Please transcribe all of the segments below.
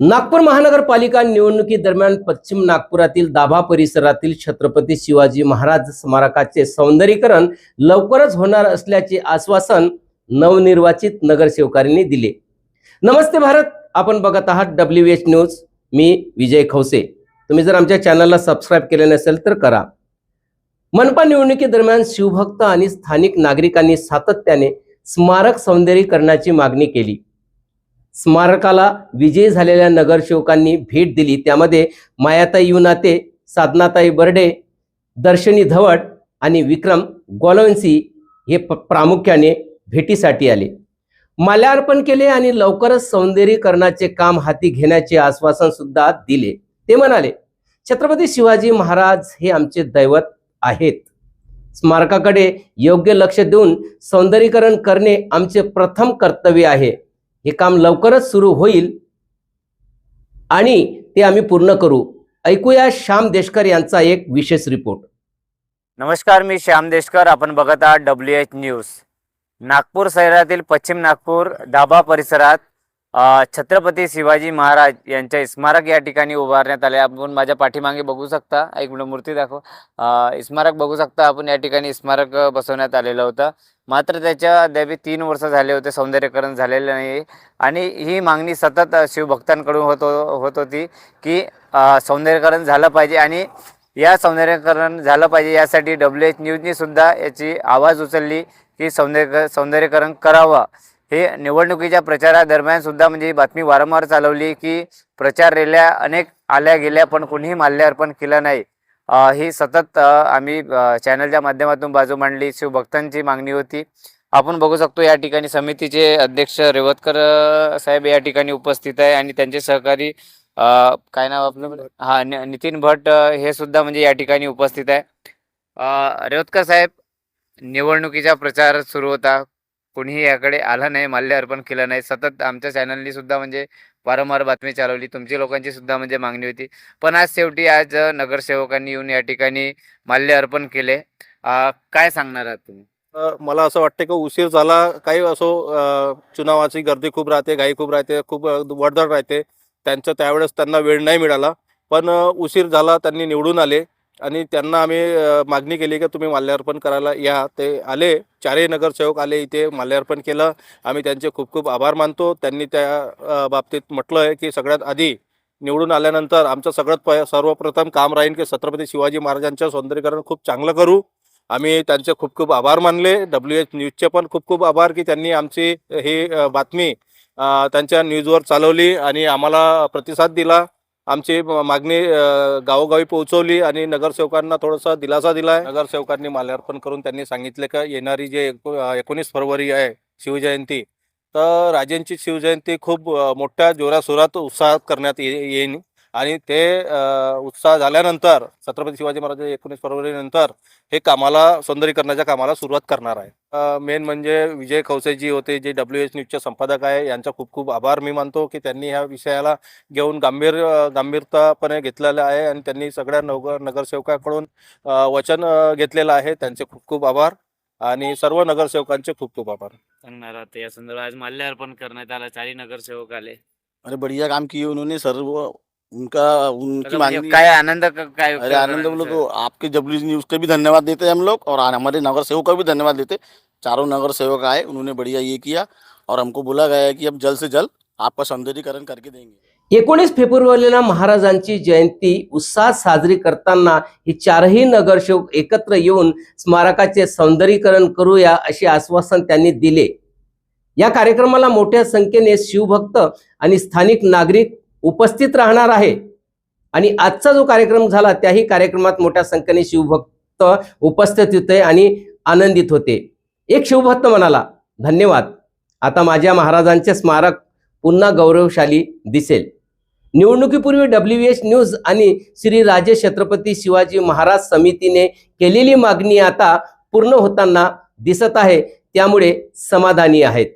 नागपूर महानगरपालिका निवडणुकीदरम्यान पश्चिम नागपुरातील दाभा परिसरातील छत्रपती शिवाजी महाराज स्मारकाचे सौंदर्यीकरण लवकरच होणार असल्याचे आश्वासन नवनिर्वाचित नगरसेवकांनी दिले. नमस्ते भारत आपण बघत आहात डब्ल्यू एच न्यूज मी विजय खवसे तुम्ही जर आमच्या चॅनलला सबस्क्राईब केले नसेल तर करा. मनपा निवडणुकीदरम्यान शिवभक्त आणि स्थानिक नागरिकांनी सातत्याने स्मारक सौंदर्यीकरणाची मागणी केली. स्मारकाला विजयी झालेल्या नगरसेवकांनी भेट दिली. त्यामध्ये मायाताई युनाते साधनाताई बर्डे दर्शनी धवड आणि विक्रम गोलवंशी हे प- प्रामुख्याने भेटीसाठी आले. माल्यार्पण केले आणि लवकरच सौंदर्यीकरणाचे काम हाती घेण्याचे आश्वासन सुद्धा दिले. ते म्हणाले छत्रपती शिवाजी महाराज हे आमचे दैवत आहेत. स्मारकाकडे योग्य लक्ष देऊन सौंदर्यीकरण करणे आमचे प्रथम कर्तव्य आहे. हे काम लवकरच सुरू होईल आणि ते आम्ही पूर्ण करू. ऐकूया श्याम देशकर यांचा एक विशेष रिपोर्ट. नमस्कार मी श्याम देशकर. आपण बघत आहात डब्ल्यू एच न्यूज नागपूर शहरातील पश्चिम नागपूर दाभा परिसरात छत्रपती शिवाजी महाराज यांचे स्मारक या ठिकाणी उभारण्यात आले. आपण माझ्या पाठीमागे बघू शकता. एक मिनिट मूर्ती दाखव. स्मारक बघू शकता. आपण या ठिकाणी स्मारक बसवण्यात आलेलं होतं. मात्र त्याच्या अद्याप तीन वर्ष झाले होते सौंदर्यकरण झालेलं नाही. आणि ही मागणी सतत शिवभक्तांकडून होत होत होती की सौंदर्यकरण झालं पाहिजे आणि या सौंदर्यकरण झालं पाहिजे यासाठी डब्ल्यू एच न्यूजनी सुद्धा याची आवाज उचलली की सौंदर्य सौंदर्यकरण करावं. हे निवडणुकीच्या प्रचारादरम्यान सुद्धा म्हणजे ही बातमी वारंवार चालवली की प्रचार रेल्या अनेक आल्या गेल्या पण कोणीही माल्यार्पण केलं नाही. ही सतत आम्ही चॅनलच्या माध्यमातून बाजू मांडली. शिवभक्तांची मागणी होती. आपण बघू शकतो या ठिकाणी समितीचे अध्यक्ष रेवतकर साहेब या ठिकाणी उपस्थित आहे आणि त्यांचे सहकारी काय नाव आपलं? हा नि- नितीन भट हे सुद्धा म्हणजे या ठिकाणी उपस्थित आहे. रेवतकर साहेब निवडणुकीचा प्रचार सुरू होता. कोणीही याकडे आलं नाही माल्य अर्पण केलं नाही. सतत आमच्या चॅनलनी सुद्धा म्हणजे वारंवार बातमी चालवली. तुमची लोकांची सुद्धा म्हणजे मागणी होती. पण आज शेवटी आज नगरसेवकांनी येऊन या ठिकाणी माल्य अर्पण केले. काय सांगणार आहात तुम्ही? मला असं वाटतं की उशीर झाला. काही असो चुनावाची गर्दी खूप राहते घाई खूप राहते खूप अ, राहते. त्यांचं त्यावेळेस त्यांना वेळ नाही मिळाला. पण उशीर झाला त्यांनी निवडून आले. आणि त्यांना आम्ही मागणी केली की तुम्ही माल्यार्पण करायला या. ते आले चारही नगरसेवक आले इथे माल्यार्पण केलं. आम्ही त्यांचे खूप खूप आभार मानतो. त्यांनी त्या बाबतीत म्हटलं आहे की सगळ्यात आधी निवडून आल्यानंतर आमचं सगळ्यात प सर्वप्रथम काम राहील की छत्रपती शिवाजी महाराजांचं सौंदर्यीकरण खूप चांगलं करू. आम्ही त्यांचे खूप खूप आभार मानले. डब्ल्यू एच न्यूजचे पण खूप खूप आभार की त्यांनी आमची ही बातमी त्यांच्या न्यूजवर चालवली आणि आम्हाला प्रतिसाद दिला. आमची मागणी गावोगावी पोहोचवली आणि नगरसेवकांना थोडासा दिलासा दिला आहे नगरसेवकांनी माल्यार्पण करून त्यांनी सांगितले का येणारी जे एको एकोणीस फरवरी आहे शिवजयंती तर राजेंची शिवजयंती खूप मोठ्या जोरासुरात उत्साहात करण्यात ये येईन. आणि ते उत्साह झाल्यानंतर छत्रपती शिवाजी महाराज एकोणीस फरवरीनंतर हे कामाला सौंदर्यीकरणाच्या कामाला सुरुवात करणार आहे मेन म्हणजे विजय खवसेजी होते जे डब्ल्यू एच न्यूजचे संपादक आहे यांचा खूप खूप आभार मी मानतो की त्यांनी ह्या विषयाला घेऊन गांभीर गांभीरतापणे घेतलेलं आहे आणि त्यांनी सगळ्या नगर नगरसेवकाकडून वचन घेतलेलं आहे. त्यांचे खूप खूप आभार आणि सर्व नगरसेवकांचे खूप खूप आभार. सांगणार आहात या संदर्भात आज माल्य अर्पण करण्यात आलं. चारही नगरसेवक आले. अरे बढ़िया काम किए उन्होंने. सर वो उनका उनकी मांगनी काय आनंद क- काय अरे आनंद लोग को आपके डब्ल्यू न्यूज के भी धन्यवाद देते हैं हम लोग और हमारे नगर सेवक का भी धन्यवाद देते चारों नगर सेवक आए उन्होंने बढ़िया ये किया और हमको बोला गया है कि अब जल्द से जल्द आपका सौंदर्यीकरण करके देंगे। एकोणीस फेब्रुवारीला महाराजांची जयंती उत्साहात साजरी करताना ही चारही नगरसेवक एकत्र येऊन स्मारकाचे सौंदर्यीकरण करूया असे आश्वासन त्यांनी दिले. या कार्यक्रमाला मोठ्या संख्येने शिवभक्त आणि स्थानिक नागरिक उपस्थित राहणार आहे. आणि आजचा जो कार्यक्रम झाला त्याही कार्यक्रमात मोठ्या संख्येने शिवभक्त उपस्थित होते आणि आनंदित होते. एक शिवभक्त म्हणाला धन्यवाद. आता माझ्या महाराजांचे स्मारक पुन्हा गौरवशाली दिसेल. निवडणुकीपूर्वी डब्ल्यू एच न्यूज आणि श्री राजे छत्रपती शिवाजी महाराज समितीने केलेली मागणी आता पूर्ण होताना दिसत आहे त्यामुळे समाधानी आहेत.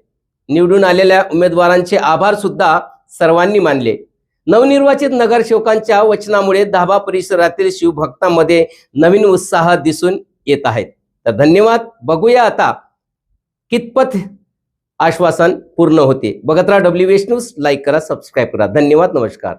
निवडून आलेल्या उमेदवारांचे आभार सुद्धा सर्वांनी मानले. नवनिर्वाचित नगरसेवकांच्या वचनामुळे दाभा परिसरातील शिवभक्तांमध्ये नवीन उत्साह दिसून येत आहेत तर धन्यवाद. बघूया आता कितपत आश्वासन पूर्ण होते. बघत राहा डब्ल्यू एच न्यूज लाईक करा सबस्क्राईब करा. धन्यवाद. नमस्कार.